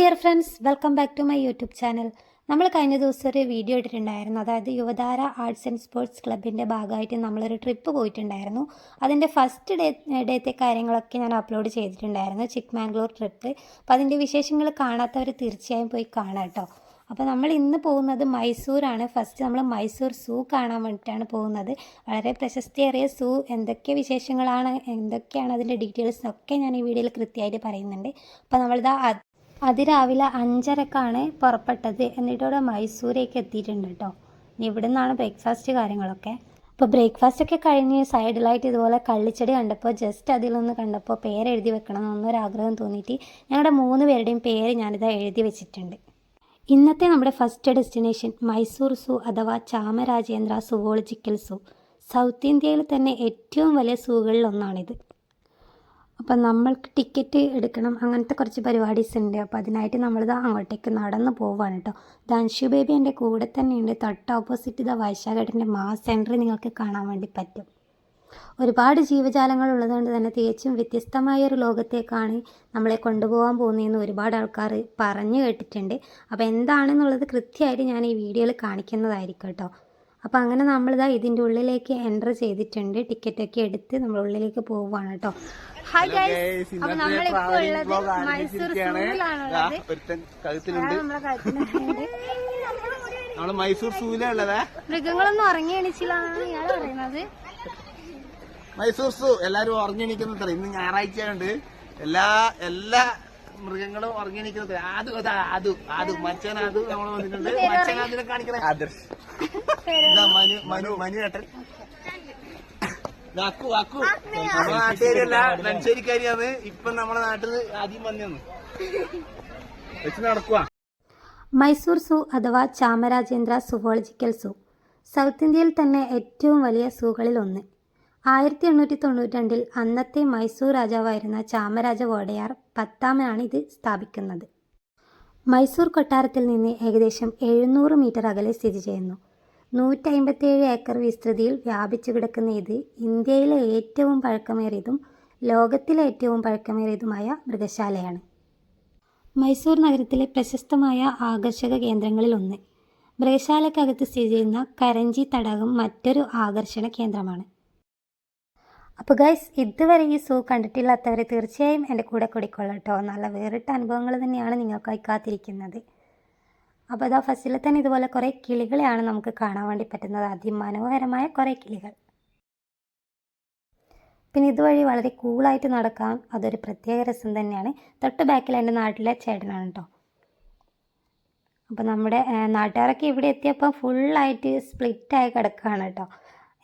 Dear friends welcome back to my YouTube channel. നമ്മൾ കഴിഞ്ഞ ദിവസം ഒരു വീഡിയോ ഇട്ടിട്ടുണ്ടായിരുന്നു. അതായത് യുവതാര ആർട്സ് ആൻഡ് സ്പോർട്സ് ക്ലബിന്റെ ഭാഗമായിട്ട് നമ്മളൊരു ട്രിപ്പ് പോയിട്ടുണ്ടായിരുന്നു. അതിന്റെ ഫസ്റ്റ് ഡേ ഡേത്തെ കാര്യങ്ങളൊക്കെ ഞാൻ അപ്ലോഡ് ചെയ്തിട്ടുണ്ടായിരുന്നു ചിക്ക്മാംഗ്ലൂർ ട്രിപ്പ്. അപ്പോൾ അതിന്റെ വിശേഷങ്ങൾ കാണാത്തവർ തീർച്ചയായും പോയി കാണാം കേട്ടോ അപ്പോൾ നമ്മൾ ഇന്ന് പോകുന്നത് മൈസൂരാണ്. ഫസ്റ്റ് നമ്മൾ മൈസൂർ സൂ കാണാൻ വേണ്ടിയിട്ടാണ് പോകുന്നത്. വളരെ പ്രശസ്തിയേറിയ സൂ. എന്തൊക്കെ വിശേഷങ്ങളാണ് എന്തൊക്കെയാണ് അതിന്റെ ഡീറ്റെയിൽസ് ഒക്കെ ഞാൻ ഈ വീഡിയോയിൽ കൃത്യമായിട്ട് പറയുന്നുണ്ട്. അപ്പോൾ നമ്മളിതാ അതിരാവിലെ അഞ്ചരക്കാണ് പുറപ്പെട്ടത്. എന്നിട്ട് ഇവിടെ മൈസൂരേക്ക് എത്തിയിട്ടുണ്ട് കേട്ടോ. ഇനി ഇവിടെ നിന്നാണ് ബ്രേക്ക്ഫാസ്റ്റ് കാര്യങ്ങളൊക്കെ. അപ്പോൾ ബ്രേക്ക്ഫാസ്റ്റ് ഒക്കെ കഴിഞ്ഞ് സൈഡിലായിട്ട് ഇതുപോലെ കള്ളിച്ചെടി കണ്ടപ്പോൾ ജസ്റ്റ് അതിലൊന്ന് കണ്ടപ്പോൾ പേരെഴുതി വെക്കണം എന്നൊരാഗ്രഹം തോന്നിയിട്ട് ഞങ്ങളുടെ മൂന്ന് പേരുടെയും പേര് ഞാനിതാ എഴുതി വെച്ചിട്ടുണ്ട്. ഇന്നത്തെ നമ്മുടെ ഫസ്റ്റ് ഡെസ്റ്റിനേഷൻ മൈസൂർ സൂ അഥവാ ചാമരാജേന്ദ്ര സുവോളജിക്കൽ സൂ. സൗത്ത് ഇന്ത്യയിൽ തന്നെ ഏറ്റവും വലിയ സൂകളിൽ ഒന്നാണിത് അപ്പം നമ്മൾക്ക് ടിക്കറ്റ് എടുക്കണം. അങ്ങനത്തെ കുറച്ച് പരിപാടീസ് ഉണ്ട്. അപ്പോൾ അതിനായിട്ട് നമ്മൾ നമ്മളിത് അങ്ങോട്ടേക്ക് നടന്ന് പോവാണ് കേട്ടോ ദാൻഷു ബേബി എന്റെ കൂടെ തന്നെയുണ്ട്. തൊട്ട് ഓപ്പോസിറ്റ് ഇതാ വൈശാഖേട്ടന്റെ മാസ് സെന്റർ നിങ്ങൾക്ക് കാണാൻ വേണ്ടി പറ്റും. ഒരുപാട് ജീവജാലങ്ങൾ ഉള്ളതുകൊണ്ട് തന്നെ തികച്ചും വ്യത്യസ്തമായ ഒരു ലോകത്തേക്കാണ് നമ്മളെ കൊണ്ടുപോകാൻ പോകുന്നതെന്ന് ഒരുപാട് ആൾക്കാർ പറഞ്ഞു കേട്ടിട്ടുണ്ട്. അപ്പോൾ എന്താണെന്നുള്ളത് കൃത്യമായിട്ട് ഞാൻ ഈ വീഡിയോയിൽ കാണിക്കുന്നതായിരിക്കും കേട്ടോ അപ്പോൾ അങ്ങനെ നമ്മളിതാ ഇതിന്റെ ഉള്ളിലേക്ക് എന്റർ ചെയ്തിട്ടുണ്ട്. ടിക്കറ്റൊക്കെ എടുത്ത് നമ്മൾ ഉള്ളിലേക്ക് പോവുകയാണ് കേട്ടോ. ഹായ് ഗൈസ് അപ്പോൾ നമ്മളിപ്പോൾ ഉള്ളത് മൈസൂർ സൂവിലാണുള്ളത് കഴുത്തിലുണ്ട്. നമ്മളെ മൈസൂർ മൃഗങ്ങളൊന്നും ഉറങ്ങി എണീച്ചില്ലാന്നാണ് ഇയാൾ പറയുന്നത്. മൈസൂർ സൂ എല്ലാരും ഉറങ്ങിണിക്കുന്നത് ഇന്ന് ഞായറാഴ്ച ഉണ്ട് എല്ലാ എല്ലാ മൃഗങ്ങളും ഉറങ്ങിണിക്കുന്നത് ആദു അതാ ആദു. ആദു മച്ചൻ ആദു നമ്മൾ വന്നിട്ടുണ്ട് മച്ചൻ ആദിനെ കാണിക്കണേ. ആദർശ്. ഇതാ മനു മനു മനു. ഏട്ടൻ. അക്കു അക്കു നമ്മുടെ നാട്ടുകാരിയല്ല നെൽശ്ശേരിക്കാരിയാണ് ഇപ്പൊ നമ്മുടെ നാട്ടിൽ നിന്ന് ആദ്യം വന്നു വെച്ച് നടക്കുക മൈസൂർ സൂ അഥവാ ചാമരാജേന്ദ്ര സുവോളജിക്കൽ സൂ. സൗത്ത് ഇന്ത്യയിൽ തന്നെ ഏറ്റവും വലിയ സൂകളിൽ ഒന്ന്. ആയിരത്തി എണ്ണൂറ്റി തൊണ്ണൂറ്റി അന്നത്തെ മൈസൂർ രാജാവായിരുന്ന ചാമരാജ വോഡയാർ പത്താമനാണ് ഇത് സ്ഥാപിക്കുന്നത്. മൈസൂർ കൊട്ടാരത്തിൽ നിന്ന് ഏകദേശം എഴുന്നൂറ് മീറ്റർ അകലെ സ്ഥിതി ചെയ്യുന്നു. നൂറ്റി അമ്പത്തിയേഴ് ഏക്കർ വിസ്തൃതിയിൽ വ്യാപിച്ചു കിടക്കുന്ന ഇത് ഇന്ത്യയിലെ ഏറ്റവും പഴക്കമേറിയതും ലോകത്തിലെ ഏറ്റവും പഴക്കമേറിയതുമായ മൃഗശാലയാണ്. മൈസൂർ നഗരത്തിലെ പ്രശസ്തമായ ആകർഷക കേന്ദ്രങ്ങളിൽ ഒന്ന്. മൃഗശാലക്കകത്ത് സ്ഥിതി ചെയ്യുന്ന കരഞ്ചി തടാകം മറ്റൊരു ആകർഷണ കേന്ദ്രമാണ്. അപ്പോൾ ഗൈസ് ഇതുവരെ ഈ സൂ കണ്ടിട്ടില്ലാത്തവർ തീർച്ചയായും എന്റെ കൂടെ കൂടിക്കൊള്ളട്ടോ നല്ല വേറിട്ട അനുഭവങ്ങൾ തന്നെയാണ് നിങ്ങൾക്കായി കാത്തിരിക്കുന്നത്. അപ്പോൾ അതാ ഫസ്റ്റിൽ തന്നെ ഇതുപോലെ കുറേ കിളികളെയാണ് നമുക്ക് കാണാൻ വേണ്ടി പറ്റുന്നത്. അതിമനോഹരമായ കുറേ കിളികൾ. പിന്നെ ഇതുവഴി വളരെ കൂളായിട്ട് നടക്കാം. അതൊരു പ്രത്യേക രസം തന്നെയാണ്. തൊട്ട് ബാക്കിൽ എന്റെ നാട്ടിലെ ചേട്ടനാണ് കേട്ടോ അപ്പോൾ നമ്മുടെ നാട്ടുകാരൊക്കെ ഇവിടെ എത്തിയപ്പോൾ ഫുള്ളായിട്ട് സ്പ്ലിറ്റായി കിടക്കുകയാണ് കേട്ടോ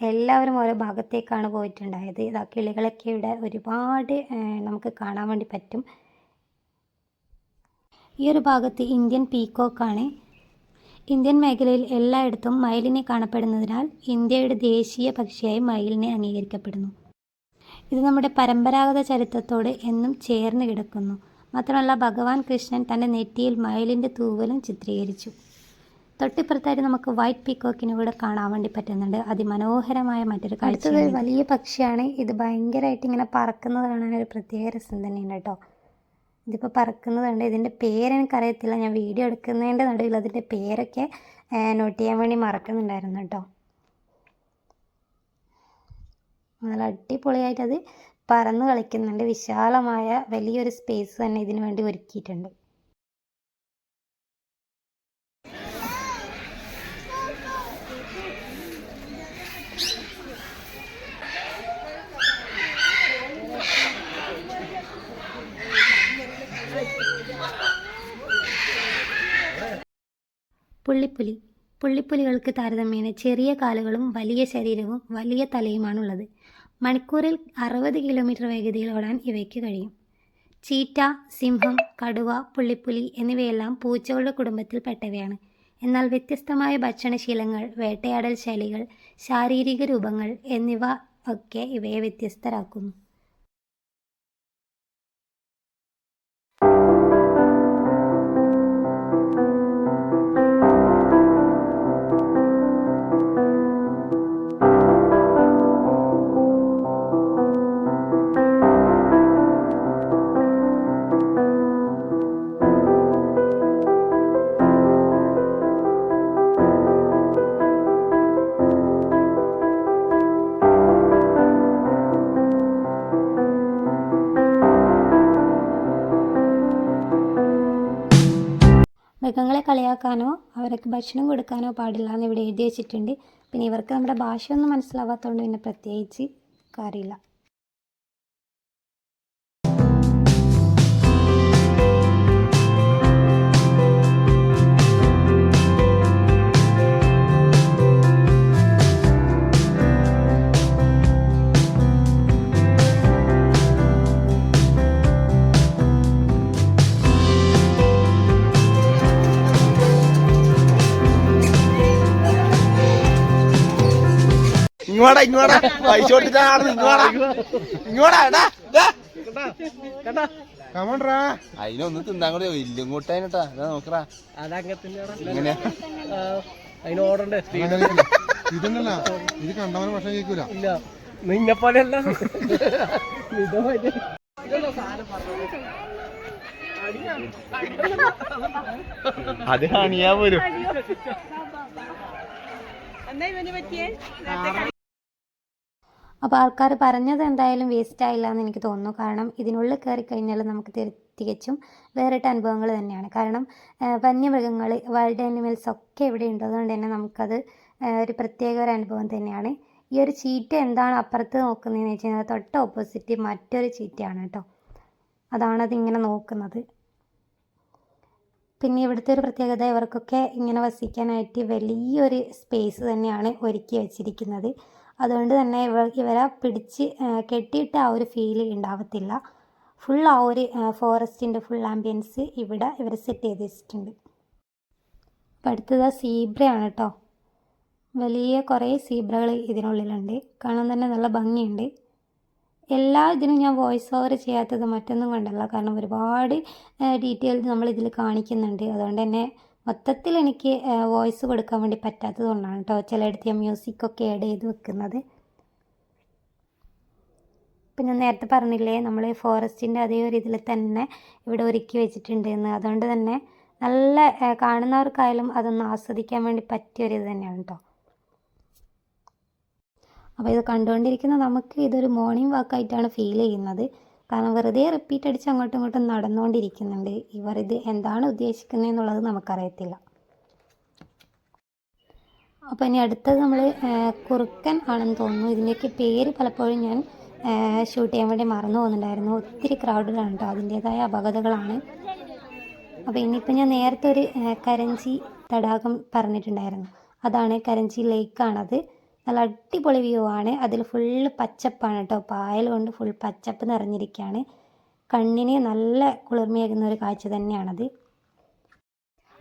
എല്ലാവരും ഓരോ ഭാഗത്തേക്കാണ് പോയിട്ടുണ്ടായത്. ഇതാ കിളികളൊക്കെ ഇവിടെ ഒരുപാട് നമുക്ക് കാണാൻ വേണ്ടി പറ്റും. ഈ ഒരു ഭാഗത്ത് ഇന്ത്യൻ പീക്കോക്കാണ്. ഇന്ത്യൻ മേഖലയിൽ എല്ലായിടത്തും മയിലിനെ കാണപ്പെടുന്നതിനാൽ ഇന്ത്യയുടെ ദേശീയ പക്ഷിയായി മയിലിനെ അംഗീകരിക്കപ്പെടുന്നു. ഇത് നമ്മുടെ പരമ്പരാഗത ചരിത്രത്തോട് എന്നും ചേർന്ന് കിടക്കുന്നു. മാത്രമല്ല ഭഗവാൻ കൃഷ്ണൻ തന്റെ നെറ്റിയിൽ മയിലിന്റെ തൂവലും ചിത്രീകരിച്ചു. തൊട്ടിപ്പുറത്തായിട്ട് നമുക്ക് വൈറ്റ് പീക്കോക്കിനെ കൂടെ കാണാൻ വേണ്ടി പറ്റുന്നുണ്ട്. അതിമനോഹരമായ മറ്റൊരു കാഴ്ച വലിയ പക്ഷിയാണ്. ഇത് ഭയങ്കരമായിട്ട് ഇങ്ങനെ പറക്കുന്നത് കാണാൻ ഒരു പ്രത്യേക രസം തന്നെയാണ് കേട്ടോ. ഇതിപ്പോൾ പറക്കുന്നതുണ്ട്. ഇതിന്റെ പേരെനിക്കറിയത്തില്ല ഞാൻ വീഡിയോ എടുക്കുന്നതിന്റെ നടുവിൽ അതിന്റെ പേരൊക്കെ നോട്ട് ചെയ്യാൻ വേണ്ടി മറക്കുന്നുണ്ടായിരുന്നു കേട്ടോ. നല്ല അടിപൊളിയായിട്ട് അത് പറന്ന് കളിക്കുന്നുണ്ട്. വിശാലമായ വലിയൊരു സ്പേസ് തന്നെ ഇതിനു വേണ്ടി ഒരുക്കിയിട്ടുണ്ട്. പുള്ളിപ്പുലി. പുള്ളിപ്പുലികൾക്ക് താരതമ്യേന ചെറിയ കാലുകളും വലിയ ശരീരവും വലിയ തലയുമാണുള്ളത്. മണിക്കൂറിൽ അറുപത് കിലോമീറ്റർ വേഗതയിൽ ഓടാൻ ഇവയ്ക്ക് കഴിയും. ചീറ്റ സിംഹം കടുവ പുള്ളിപ്പുലി എന്നിവയെല്ലാം പൂച്ചകളുടെ കുടുംബത്തിൽപ്പെട്ടവയാണ് എന്നാൽ വ്യത്യസ്തമായ ഭക്ഷണശീലങ്ങൾ വേട്ടയാടൽ ശൈലികൾ ശാരീരിക രൂപങ്ങൾ എന്നിവ ഒക്കെ ഇവയെ വ്യത്യസ്തരാക്കുന്നു. കളിയാക്കാനോ അവർക്ക് ഭക്ഷണം കൊടുക്കാനോ പാടില്ല എന്ന് ഇവിടെ എഴുതി വെച്ചിട്ടുണ്ട്. പിന്നെ ഇവർക്ക് നമ്മുടെ ഭാഷയൊന്നും മനസ്സിലാവാത്തതുകൊണ്ട് പിന്നെ പ്രത്യേകിച്ച് കാര്യമില്ല. ഇങ്ങോടാ ഇങ്ങോടാ. പൈസ കൊടുത്തിട്ടാണ് ഇങ്ങോടാ. ഇങ്ങോടാ എടാ കമണ്ടാ അതിനൊന്ന് തിന്നാൻ കൂടി വലിയ കൂട്ടായിട്ടാ എങ്ങനെയാ അതിന് ഓടണ്ടേ ഇതൊന്നല്ല ഇത് കണ്ടവനെ ഭക്ഷണം കേൾക്കൂല ഇല്ല. നിന്നെ പോലെയല്ല. അത് കാണിയാ പോലും. അപ്പോൾ ആൾക്കാർ പറഞ്ഞത് എന്തായാലും വേസ്റ്റ് ആയില്ല എന്ന് എനിക്ക് തോന്നുന്നു. കാരണം ഇതിനുള്ളിൽ കയറി കഴിഞ്ഞാൽ നമുക്ക് തികച്ചും വേറിട്ട അനുഭവങ്ങൾ തന്നെയാണ്. കാരണം വന്യമൃഗങ്ങൾ വൈൽഡ് ആനിമൽസ് ഒക്കെ ഇവിടെ ഉണ്ട്. അതുകൊണ്ട് തന്നെ നമുക്കത് ഒരു പ്രത്യേക ഒരു അനുഭവം തന്നെയാണ്. ഈ ഒരു ചീറ്റ എന്താണ് അപ്പുറത്ത് നോക്കുന്നതെന്ന് വെച്ച് കഴിഞ്ഞാൽ തൊട്ട് ഓപ്പോസിറ്റ് മറ്റൊരു ചീറ്റയാണ് കേട്ടോ അതാണ് അതിങ്ങനെ നോക്കുന്നത്. പിന്നെ ഇവിടുത്തെ ഒരു പ്രത്യേകത ഇവർക്കൊക്കെ ഇങ്ങനെ വസിക്കാനായിട്ട് വലിയൊരു സ്പേസ് തന്നെയാണ് ഒരുക്കി വെച്ചിരിക്കുന്നത്. അതുകൊണ്ട് തന്നെ ഇവ ഇവരെ പിടിച്ച് കെട്ടിയിട്ട് ആ ഒരു ഫീൽ ഉണ്ടാവത്തില്ല ഫുൾ ആ ഒരു ഫോറസ്റ്റിന്റെ ഫുൾ ആംബിയൻസ് ഇവിടെ ഇവർ സെറ്റ് ചെയ്ത് വെച്ചിട്ടുണ്ട്. അപ്പോൾ അടുത്തത് സീബ്രയാണ് കേട്ടോ വലിയ കുറേ സീബ്രകൾ ഇതിനുള്ളിലുണ്ട്. കാണാൻ തന്നെ നല്ല ഭംഗിയുണ്ട്. എല്ലാ ഇതിനും ഞാൻ വോയിസ് ഓവർ ചെയ്യാത്തത് മറ്റൊന്നും കൊണ്ടല്ല. കാരണം ഒരുപാട് ഡീറ്റെയിൽസ് നമ്മൾ ഇതിൽ കാണിക്കുന്നുണ്ട്. അതുകൊണ്ട് തന്നെ മൊത്തത്തിൽ എനിക്ക് വോയിസ് കൊടുക്കാൻ വേണ്ടി പറ്റാത്തത് കൊണ്ടാണ് കേട്ടോ ചിലയിടത്ത് ഞാൻ മ്യൂസിക്കൊക്കെ ആഡ് ചെയ്ത് വെക്കുന്നത്. ഇപ്പം ഞാൻ നേരത്തെ പറഞ്ഞില്ലേ നമ്മൾ ഫോറസ്റ്റിന്റെ അതേ ഒരു ഇതിൽ തന്നെ ഇവിടെ ഒരുക്കി വെച്ചിട്ടുണ്ട് എന്ന് അതുകൊണ്ട് തന്നെ നല്ല കാണുന്നവർക്കായാലും അതൊന്ന് ആസ്വദിക്കാൻ വേണ്ടി പറ്റിയൊരു ഇത് തന്നെയാണ് കേട്ടോ അപ്പോൾ ഇത് കണ്ടുകൊണ്ടിരിക്കുന്ന നമുക്ക് ഇതൊരു മോർണിംഗ് വാക്കായിട്ടാണ് ഫീൽ ചെയ്യുന്നത്. കാരണം വെറുതെ റിപ്പീറ്റ് അടിച്ച് അങ്ങോട്ടും ഇങ്ങോട്ടും നടന്നുകൊണ്ടിരിക്കുന്നുണ്ട്. ഇവർ ഇത് എന്താണ് ഉദ്ദേശിക്കുന്നത് എന്നുള്ളത് നമുക്കറിയത്തില്ല. അപ്പോൾ ഇനി അടുത്തത് നമ്മൾ കുറുക്കൻ ആണെന്ന് തോന്നുന്നു. ഇതിന്റെയൊക്കെ പേര് പലപ്പോഴും ഞാൻ ഷൂട്ട് ചെയ്യാൻ വേണ്ടി മറന്നു പോകുന്നുണ്ടായിരുന്നു. ഒത്തിരി ക്രൗഡിലാണ് കേട്ടോ അതിന്റേതായ അപകടങ്ങളാണ്. അപ്പോൾ ഇനിയിപ്പോൾ ഞാൻ നേരത്തെ ഒരു കരഞ്ചി തടാകം പറഞ്ഞിട്ടുണ്ടായിരുന്നു. അതാണ് കരഞ്ചി ലേക്കാണത് നല്ല അടിപൊളി വ്യൂ ആണ്. അതിൽ ഫുള്ള് പച്ചപ്പാണ് കേട്ടോ പായൽ കൊണ്ട് ഫുൾ പച്ചപ്പ് നിറഞ്ഞിരിക്കുകയാണ് കണ്ണിന് നല്ല കുളിർമയേകുന്ന ഒരു കാഴ്ച തന്നെയാണത്.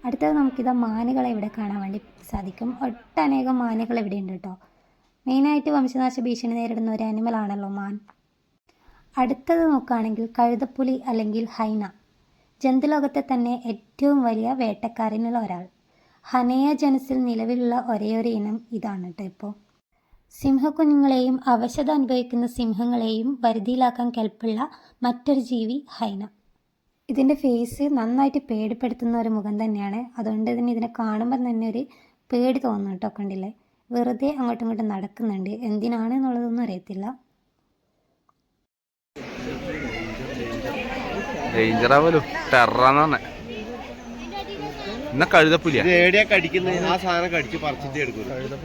അടുത്തത് നമുക്കിതാ മാനുകളെ ഇവിടെ കാണാൻ വേണ്ടി സാധിക്കും. ഒട്ടനേകം മാനുകൾ ഇവിടെ ഉണ്ട് കേട്ടോ മെയിനായിട്ട് വംശനാശ ഭീഷണി നേരിടുന്ന ഒരു അനിമലാണല്ലോ മാൻ. അടുത്തത് നോക്കുകയാണെങ്കിൽ കഴുതപ്പുലി അല്ലെങ്കിൽ ഹൈന. ജന്തുലോകത്തെ തന്നെ ഏറ്റവും വലിയ വേട്ടക്കാരനുള്ള ഒരാൾ. ഹനയ ജനസിൽ നിലവിലുള്ള ഒരേയൊരു ഇനം ഇതാണ് കേട്ടോ ഇപ്പോൾ സിംഹക്കുഞ്ഞുങ്ങളെയും അവശത അനുഭവിക്കുന്ന സിംഹങ്ങളെയും വരുതിയിലാക്കാൻ കെൽപ്പുള്ള മറ്റൊരു ജീവി ഹൈന. ഇതിന്റെ ഫേസ് നന്നായിട്ട് പേടിപ്പെടുത്തുന്ന ഒരു മുഖം തന്നെയാണ്. അതുകൊണ്ട് തന്നെ ഇതിനെ കാണുമ്പോൾ തന്നെ ഒരു പേടി തോന്നുന്നു കേട്ടോ കണ്ടില്ലേ? വെറുതെ അങ്ങോട്ടും ഇങ്ങോട്ടും നടക്കുന്നുണ്ട്. എന്തിനാണ് എന്നുള്ളതൊന്നും അറിയത്തില്ല. ഡേഞ്ചറാവല്ലോ ടെററാന്നാണ് എന്നാ കഴുതപ്പുലി ഇത് ഏടിയാ കടിക്കുന്നത്? ആ സാധനം കടിച്ച് പറിച്ചിട്ട് എടുക്കും ഇതാ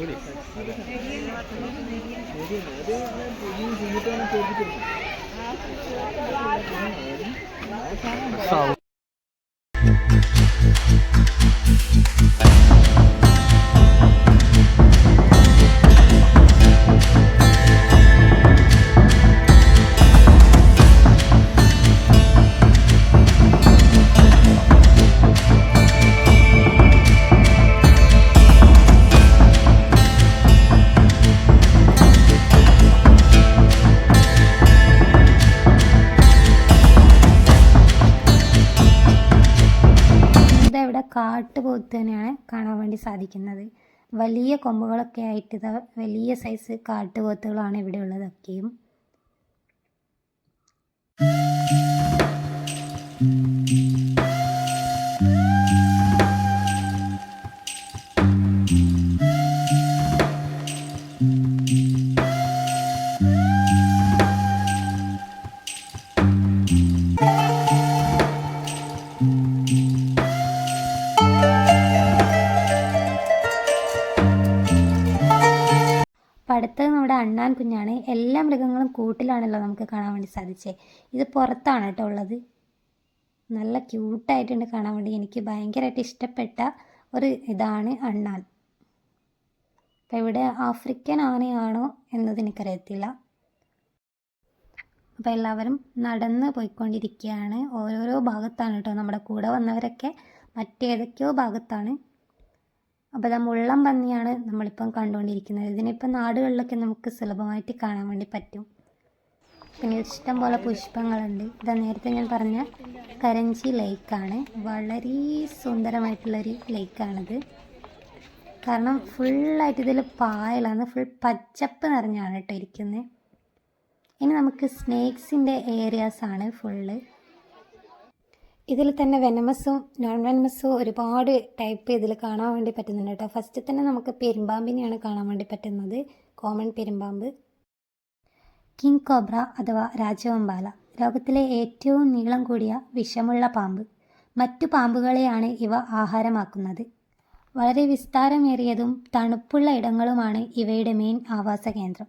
സാധിക്കുന്നത്. വലിയ കൊമ്പുകളൊക്കെ ആയിട്ട് വലിയ സൈസ് കാട്ടുപോത്തുകളാണ് ഇവിടെ ഉള്ളതൊക്കെയും അണ്ണാൻ കുഞ്ഞാണ്. എല്ലാ മൃഗങ്ങളും കൂട്ടിലാണല്ലോ നമുക്ക് കാണാൻ വേണ്ടി സാധിച്ചേ. ഇത് പുറത്താണ് കേട്ടോ ഉള്ളത്. നല്ല ക്യൂട്ടായിട്ടുണ്ട് കാണാൻ വേണ്ടി. എനിക്ക് ഭയങ്കരമായിട്ട് ഇഷ്ടപ്പെട്ട ഒരു ഇതാണ് അണ്ണാൻ. അപ്പം ഇവിടെ ആഫ്രിക്കൻ ആനയാണോ എന്നത് എനിക്കറിയത്തില്ല. അപ്പോൾ എല്ലാവരും നടന്ന് പോയിക്കൊണ്ടിരിക്കുകയാണ്. ഓരോരോ ഭാഗത്താണ് കേട്ടോ നമ്മുടെ കൂടെ വന്നവരൊക്കെ. മറ്റേതൊക്കെയോ ഭാഗത്താണ്. അപ്പോൾ ഇതാ മുള്ളം പന്നിയാണ് നമ്മളിപ്പം കണ്ടുകൊണ്ടിരിക്കുന്നത് ഇതിനിപ്പം നാടുകളിലൊക്കെ നമുക്ക് സുലഭമായിട്ട് കാണാൻ വേണ്ടി പറ്റും. പിന്നെ ഇഷ്ടം പോലെ പുഷ്പങ്ങളുണ്ട്. ഇതാ നേരത്തെ ഞാൻ പറഞ്ഞ കരഞ്ചി ലേക്കാണ്. വളരെ സുന്ദരമായിട്ടുള്ളൊരു ലേക്കാണിത്. കാരണം ഫുള്ളായിട്ട് ഇതിൽ പായലാണ്. ഫുൾ പച്ചപ്പ് നിറഞ്ഞാണ് കേട്ടോ ഇരിക്കുന്നത് ഇനി നമുക്ക് സ്നേക്സിന്റെ ഏരിയാസാണ് ഫുള്ള്. ഇതിൽ തന്നെ വെനമസും നോൺ വെനമസും ഒരുപാട് ടൈപ്പ് ഇതിൽ കാണാൻ വേണ്ടി പറ്റുന്നുണ്ട് കേട്ടോ. ഫസ്റ്റ് തന്നെ നമുക്ക് പെരുമ്പാമ്പിനെയാണ് കാണാൻ വേണ്ടി പറ്റുന്നത്. കോമൺ പെരുമ്പാമ്പ്. കിങ് കോബ്ര അഥവാ രാജവമ്പാല. ലോകത്തിലെ ഏറ്റവും നീളം കൂടിയ വിഷമുള്ള പാമ്പ്. മറ്റു പാമ്പുകളെയാണ് ഇവ ആഹാരമാക്കുന്നത്. വളരെ വിസ്താരമേറിയതും തണുപ്പുള്ള ഇടങ്ങളുമാണ് ഇവയുടെ മെയിൻ ആവാസ കേന്ദ്രം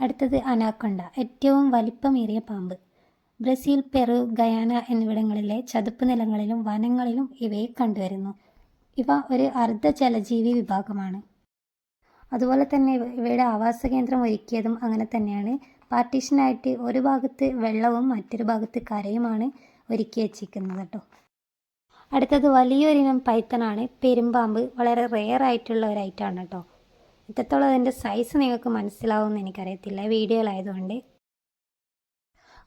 അടുത്തത് അനാക്കൊണ്ട. ഏറ്റവും വലിപ്പമേറിയ പാമ്പ്. ബ്രസീൽ പെറു ഗയാന എന്നിവിടങ്ങളിലെ ചതുപ്പ് നിലങ്ങളിലും വനങ്ങളിലും ഇവയെ കണ്ടുവരുന്നു. ഇവ ഒരു അർദ്ധ ജലജീവി വിഭാഗമാണ്. അതുപോലെ തന്നെ ഇവയുടെ ആവാസ കേന്ദ്രം ഒരുക്കിയതും അങ്ങനെ തന്നെയാണ്. പാർട്ടീഷനായിട്ട് ഒരു ഭാഗത്ത് വെള്ളവും മറ്റൊരു ഭാഗത്ത് കരയുമാണ് ഒരുക്കി വച്ചിരിക്കുന്നത് കേട്ടോ അടുത്തത് വലിയൊരിനം പൈത്തനാണ് പെരുമ്പാമ്പ് വളരെ റെയർ ആയിട്ടുള്ള ഒരു ഐറ്റമാണ് കേട്ടോ ഇത്രത്തോളം അതിന്റെ സൈസ് നിങ്ങൾക്ക് മനസ്സിലാവുമെന്ന് എനിക്കറിയത്തില്ല. വീഡിയോയിലായതുകൊണ്ട്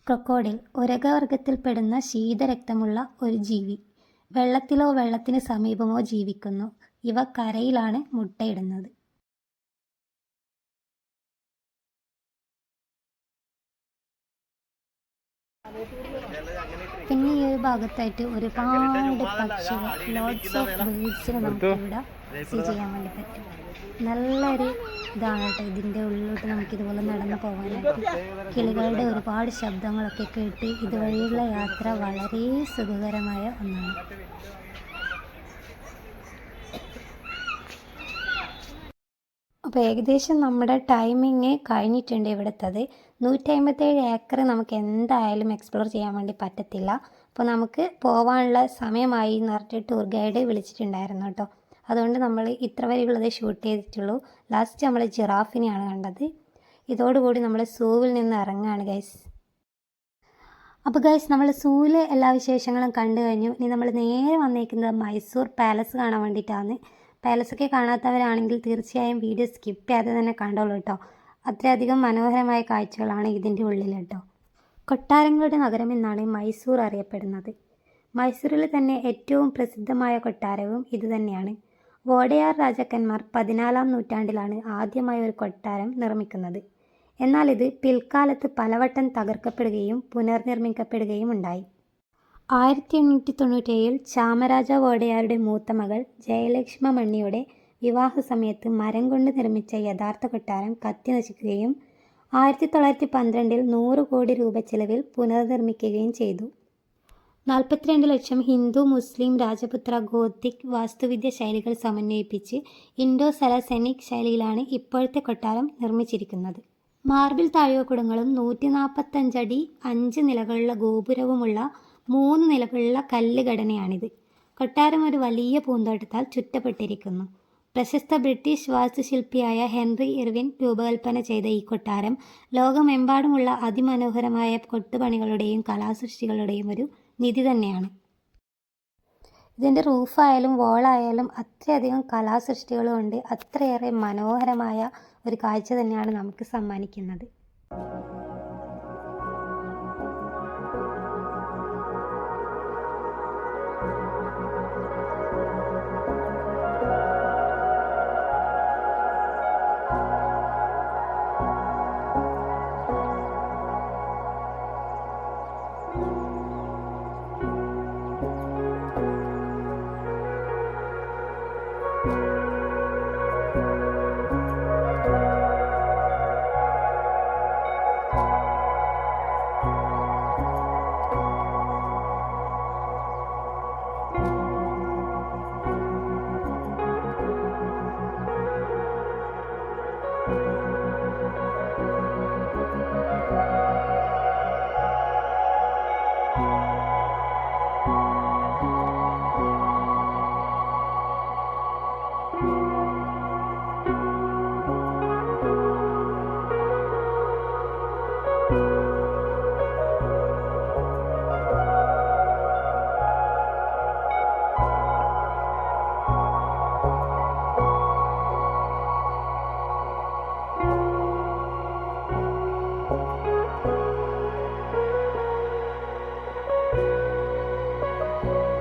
ക്രൊക്കോഡിൽ ഉരകവർഗത്തിൽപ്പെടുന്ന ശീതരക്തമുള്ള ഒരു ജീവി. വെള്ളത്തിലോ വെള്ളത്തിന് സമീപമോ ജീവിക്കുന്നു. ഇവ കരയിലാണ് മുട്ടയിടുന്നത്. പിന്നെ ഈ ഒരു ഭാഗത്തായിട്ട് ഒരുപാട് പക്ഷികൾ ലോഡ്സ് ഓഫ് ബേഡ്സിനെ നമുക്ക് ഇവിടെ സീ ചെയ്യാൻ വേണ്ടി പറ്റും. നല്ലൊരു ഇതാണ് കേട്ടോ. ഇതിന്റെ ഉള്ളിലോട്ട് നമുക്ക് ഇതുപോലെ നടന്നു പോകാനായിട്ട് കിളികളുടെ ഒരുപാട് ശബ്ദങ്ങളൊക്കെ കേട്ട് ഇതുവഴിയുള്ള യാത്ര വളരെ സുഖകരമായ ഒന്നാണ്. അപ്പോൾ ഏകദേശം നമ്മുടെ ടൈമിങ് കഴിഞ്ഞിട്ടുണ്ട് ഇവിടുത്തത്. നൂറ്റി ഏക്കർ നമുക്ക് എന്തായാലും എക്സ്പ്ലോർ ചെയ്യാൻ വേണ്ടി പറ്റത്തില്ല. അപ്പോൾ നമുക്ക് പോകാനുള്ള സമയമായി എന്ന് പറഞ്ഞിട്ട് ടൂർ ഗൈഡ് വിളിച്ചിട്ടുണ്ടായിരുന്നു കേട്ടോ. അതുകൊണ്ട് നമ്മൾ ഇത്ര വരെയുള്ളത് ഷൂട്ട് ചെയ്തിട്ടുള്ളൂ. ലാസ്റ്റ് നമ്മൾ ജിറാഫിനെയാണ് കണ്ടത്. ഇതോടുകൂടി നമ്മൾ സൂവിൽ നിന്ന് ഇറങ്ങുകയാണ് ഗൈസ് അപ്പോൾ ഗൈസ് നമ്മൾ സൂവിലെ എല്ലാ വിശേഷങ്ങളും കണ്ടു കഴിഞ്ഞു. ഇനി നമ്മൾ നേരെ വന്നേക്കുന്നത് മൈസൂർ പാലസ് കാണാൻ വേണ്ടിയിട്ടാണ്. പാലസൊക്കെ കാണാത്തവരാണെങ്കിൽ തീർച്ചയായും വീഡിയോ സ്കിപ്പ് ചെയ്യാതെ തന്നെ കണ്ടോളൂ കേട്ടോ അത്രയധികം മനോഹരമായ കാഴ്ചകളാണ് ഇതിന്റെ ഉള്ളിൽ കേട്ടോ കൊട്ടാരങ്ങളുടെ നഗരം എന്നാണ് മൈസൂർ അറിയപ്പെടുന്നത്. മൈസൂരിൽ തന്നെ ഏറ്റവും പ്രസിദ്ധമായ കൊട്ടാരവും ഇതുതന്നെയാണ് വോഡയാർ രാജാക്കന്മാർ പതിനാലാം നൂറ്റാണ്ടിലാണ് ആദ്യമായി ഒരു കൊട്ടാരം നിർമ്മിക്കുന്നത്. എന്നാൽ ഇത് പിൽക്കാലത്ത് പലവട്ടം തകർക്കപ്പെടുകയും പുനർനിർമ്മിക്കപ്പെടുകയും ഉണ്ടായി. ആയിരത്തി എണ്ണൂറ്റി തൊണ്ണൂറ്റേഴിൽ ചാമരാജ വോഡയാരുടെ മൂത്ത മകൾ ജയലക്ഷ്മ മണ്ണിയുടെ വിവാഹ സമയത്ത് മരം കൊണ്ട് നിർമ്മിച്ച യഥാർത്ഥ കൊട്ടാരം കത്തി നശിക്കുകയും ആയിരത്തി തൊള്ളായിരത്തി പന്ത്രണ്ടിൽ നൂറ് കോടി രൂപ ചിലവിൽ പുനർനിർമ്മിക്കുകയും ചെയ്തു. നാൽപ്പത്തിരണ്ട് ലക്ഷം ഹിന്ദു മുസ്ലിം രാജപുത്ര ഗോത്തിക് വാസ്തുവിദ്യ ശൈലികൾ സമന്വയിപ്പിച്ച് ഇൻഡോ സലസെനിക് ശൈലിയിലാണ് ഇപ്പോഴത്തെ കൊട്ടാരം നിർമ്മിച്ചിരിക്കുന്നത്. മാർബിൾ താഴികക്കുടങ്ങളും നൂറ്റി നാൽപ്പത്തഞ്ചടി അഞ്ച് നിലകളുള്ള ഗോപുരവുമുള്ള മൂന്ന് നിലകളുള്ള കല്ല് ഘടനയാണിത് കൊട്ടാരം ഒരു വലിയ പൂന്തോട്ടത്താൽ ചുറ്റപ്പെട്ടിരിക്കുന്നു. പ്രശസ്ത ബ്രിട്ടീഷ് വാസ്തുശില്പിയായ ഹെൻറി ഇർവിൻ രൂപകൽപ്പന ചെയ്ത ഈ കൊട്ടാരം ലോകമെമ്പാടുമുള്ള അതിമനോഹരമായ കൊട്ടുപണികളുടെയും കലാസൃഷ്ടികളുടെയും ഒരു നിധി തന്നെയാണ്. ഇതിന്റെ റൂഫായാലും വോളായാലും അത്രയധികം കലാസൃഷ്ടികളും ഉണ്ട്. അത്രയേറെ മനോഹരമായ ഒരു കാഴ്ച തന്നെയാണ് നമുക്ക് സമ്മാനിക്കുന്നത്. you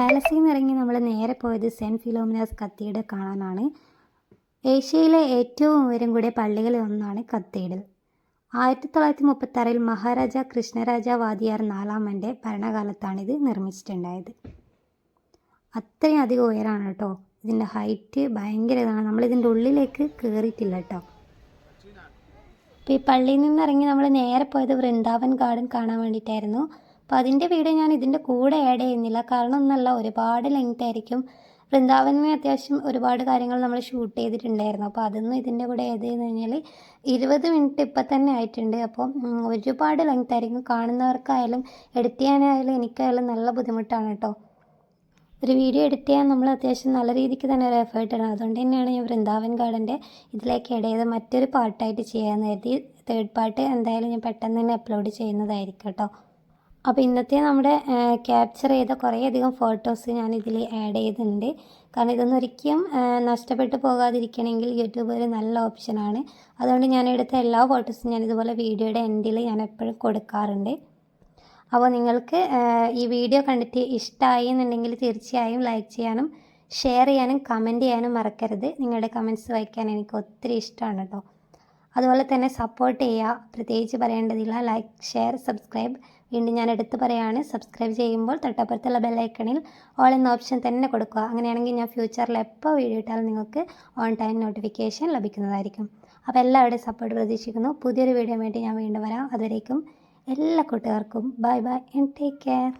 പാലസിൽ നിന്ന് ഇറങ്ങി നമ്മൾ നേരെ പോയത് സെന്റ് ഫിലോമിനാസ് കത്തീഡ്രൽ കാണാനാണ്. ഏഷ്യയിലെ ഏറ്റവും ഉയരം കൂടിയ പള്ളികളിൽ ഒന്നാണ് കത്തീഡ്രൽ. ആയിരത്തി തൊള്ളായിരത്തി മുപ്പത്താറിൽ മഹാരാജ കൃഷ്ണരാജ വാദിയാർ നാലാമന്റെ ഭരണകാലത്താണിത് നിർമ്മിച്ചിട്ടുണ്ടായത്. അത്രയും അധികം ഉയരമാണ് കേട്ടോ. ഇതിന്റെ ഹൈറ്റ് ഭയങ്കര ഇതാണ്. നമ്മളിതിന്റെ ഉള്ളിലേക്ക് കയറിയിട്ടില്ല കേട്ടോ. അപ്പോൾ ഈ പള്ളിയിൽ നിന്ന് ഇറങ്ങി നമ്മൾ നേരെ പോയത് വൃന്ദാവൻ ഗാർഡൻ കാണാൻ വേണ്ടിയിട്ടായിരുന്നു. അപ്പോൾ അതിന്റെ വീഡിയോ ഞാൻ ഇതിന്റെ കൂടെ ആഡ് ചെയ്യുന്നില്ല. കാരണം ഒന്നല്ല ഒരുപാട് ലെങ്ത് ആയിരിക്കും. വൃന്ദാവനിൽ അത്യാവശ്യം ഒരുപാട് കാര്യങ്ങൾ നമ്മൾ ഷൂട്ട് ചെയ്തിട്ടുണ്ടായിരുന്നു. അപ്പോൾ അതൊന്നും ഇതിന്റെ കൂടെ ഏത് ചെയ്യുന്നു കഴിഞ്ഞാൽ ഇരുപത് മിനിറ്റ് ഇപ്പം തന്നെ ആയിട്ടുണ്ട്. അപ്പോൾ ഒരുപാട് ലെങ്ത് ആയിരിക്കും. കാണുന്നവർക്കായാലും എഡിറ്റ് ചെയ്യാനായാലും എനിക്കായാലും നല്ല ബുദ്ധിമുട്ടാണ് കേട്ടോ ഒരു വീഡിയോ എഡിറ്റ് ചെയ്യാൻ നമ്മൾ അത്യാവശ്യം നല്ല രീതിക്ക് തന്നെ ഒരു എഫേർട്ട് ഇടണം. അതുകൊണ്ട് തന്നെയാണ് ഞാൻ വൃന്ദാവൻ ഗാർഡന്റെ ഇതിലേക്ക് ഇടയത് മറ്റൊരു പാർട്ടായിട്ട് ചെയ്യാമെന്ന് കരുതി. തേർഡ് പാർട്ട് എന്തായാലും ഞാൻ പെട്ടെന്ന് തന്നെ അപ്ലോഡ് ചെയ്യുന്നതായിരിക്കും കേട്ടോ അപ്പോൾ ഇന്നത്തെ നമ്മുടെ ക്യാപ്ചർ ചെയ്ത കുറേയധികം ഫോട്ടോസ് ഞാൻ ഇതിൽ ആഡ് ചെയ്തിട്ടുണ്ട്. കാരണം ഇതൊന്നും ഒരിക്കലും നഷ്ടപ്പെട്ടു പോകാതിരിക്കണമെങ്കിൽ യൂട്യൂബ് ഒരു നല്ല ഓപ്ഷനാണ് അതുകൊണ്ട് ഞാൻ എടുത്ത എല്ലാ ഫോട്ടോസും ഞാൻ ഇതുപോലെ വീഡിയോയുടെ എൻഡിൽ ഞാൻ എപ്പോഴും കൊടുക്കാറുണ്ട്. അപ്പോൾ നിങ്ങൾക്ക് ഈ വീഡിയോ കണ്ടിട്ട് ഇഷ്ടമായി എന്നുണ്ടെങ്കിൽ തീർച്ചയായും ലൈക്ക് ചെയ്യാനും ഷെയർ ചെയ്യാനും കമന്റ് ചെയ്യാനും മറക്കരുത്. നിങ്ങളുടെ കമന്റ്സ് വായിക്കാൻ എനിക്ക് ഒത്തിരി ഇഷ്ടമാണ് കേട്ടോ. അതുപോലെ തന്നെ സപ്പോർട്ട് ചെയ്യുക. പ്രത്യേകിച്ച് പറയേണ്ടതില്ല. ലൈക്ക് ഷെയർ സബ്സ്ക്രൈബ് വീണ്ടും ഞാൻ എടുത്തു പറയുകയാണ് സബ്സ്ക്രൈബ് ചെയ്യുമ്പോൾ തൊട്ടപ്പുറത്തുള്ള ബെല്ലൈക്കണിൽ ഓൾ എന്ന ഓപ്ഷൻ തന്നെ കൊടുക്കുക. അങ്ങനെയാണെങ്കിൽ ഞാൻ ഫ്യൂച്ചറിൽ എപ്പോൾ വീഡിയോ ഇട്ടാലും നിങ്ങൾക്ക് ഓൺ ടൈം നോട്ടിഫിക്കേഷൻ ലഭിക്കുന്നതായിരിക്കും. അപ്പോൾ എല്ലാവരുടെയും സപ്പോർട്ട് പ്രതീക്ഷിക്കുന്നു. പുതിയൊരു വീഡിയോ വേണ്ടി ഞാൻ വീണ്ടും വരാം. അതുവരേക്കും എല്ലാ കൂട്ടുകാർക്കും bye bye and take care